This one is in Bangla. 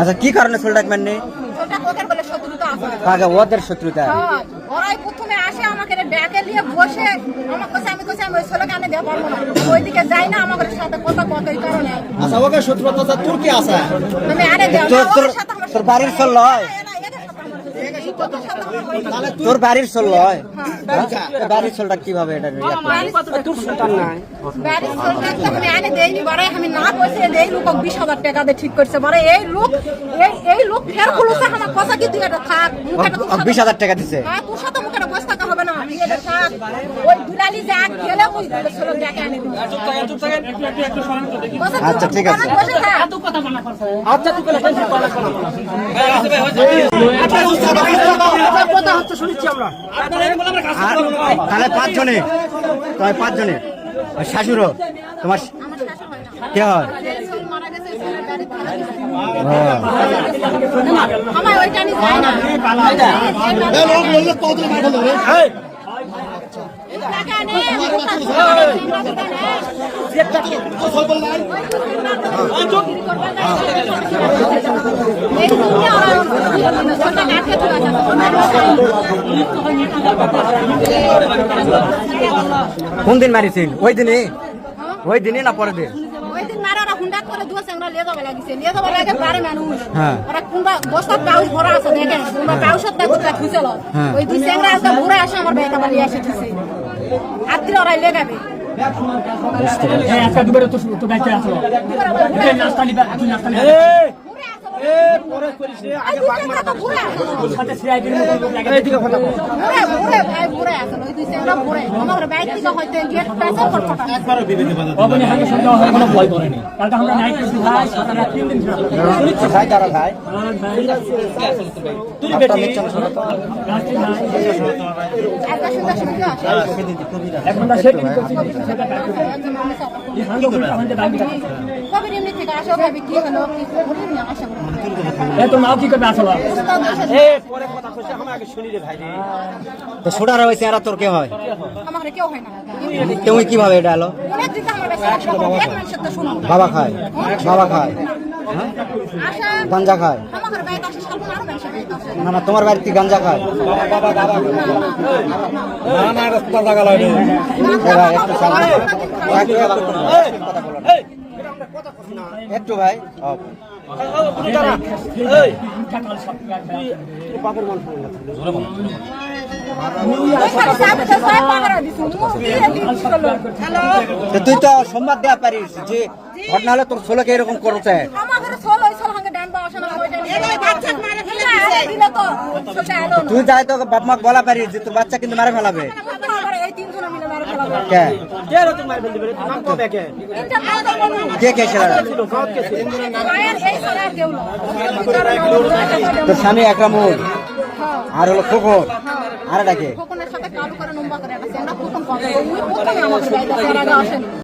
আচ্ছা কি কারণে সোলটাক ডাকবেন নি? কোকের বলে শত্রুতা আছে। কাকে ওদের শত্রুতা। ওরাই প্রথমে আসে আমাকে ব্যাগে নিয়ে বসে। আমার কাছে আমি কাছে আমি ওই ছেলেকে আনে দেওয়া পারব না। ওইদিকে যাই না আমাদের সাথে কথা কত এই কারণে। আচ্ছা ওকে শত্রুতা তোর কি আছে? আমি আরে দেওয়া তোর বাড়ির চল লয় তোর বাড়ির চল লয় হ্যাঁ? বাড়ির চলটা কীভাবে এটা ইয়া করে? আমি আনে দেইনি বড় আমি না কইছে দেই লোক বিশ হাজার টাকা দিয়ে ঠিক করছে। বড় এই লোক এই এই লোক ফের খুলছে আমার কথা কি তুই এটা থাক মুখেটা তোর ও, সাথে- বিশ হাজার টাকা দিছে? হ্যাঁ, তোর সাথে আচ্ছা, ঠিক আছে। তাহলে পাঁচজনে তোমার পাঁচজনে আর শাশুড়ো তোমার হয়। কে হয় আমার ওইটা নিয়ে যায় না। কোন দিন মারিছিল ওই দিনই? ওই দিনই না পরের দিন? করে দুয়া সেংরা লিয়ে যাবে লাগিছে। লিয়ে যাবে লাগে বারে মানুষ। হ্যাঁ। ওরা কোনবা বস্তার পাউস ভরা আছে দেখেন? কোনবা পাউসত না গুটা খুঁজেল হ্যাঁ। ওই দুই সেংরা একটা ঘুরে আসে আমার বেটা বালি আসে ঠিকছে আত্মীয় ওরা লেগাবে হ্যাঁ আজকে দুবারে তো তো বাইকে আসলো। এই নাস্তা নিবা তুই নাস্তা নিবা। সাথে সিআইডির মতো লোক লাগে। এই দিকে কথা। বল অবনি হাতে সন্দেহ হয় কোনো তো নাও কি করবে আসলো তো হয়েছে এরা তোর কে হয় হয় তুমি কীভাবে এটা এলো বাবা খায় বাবা খায় গাঞ্জা খায় না না তোমার বাড়িতে গাঞ্জা খায় একটু ভাই তুই তো সম্বাদ দেওয়া পারিস যে ঘটনা হলে তোর ছোলকে এরকম করছে তুই যাই তো বাপ মাকে বলা পারিস যে তোর বাচ্চা কিন্তু মারে ফেলাবে কে? কে কে তোর স্বামী একরামুল। আর হলো খোকর আর ডাকে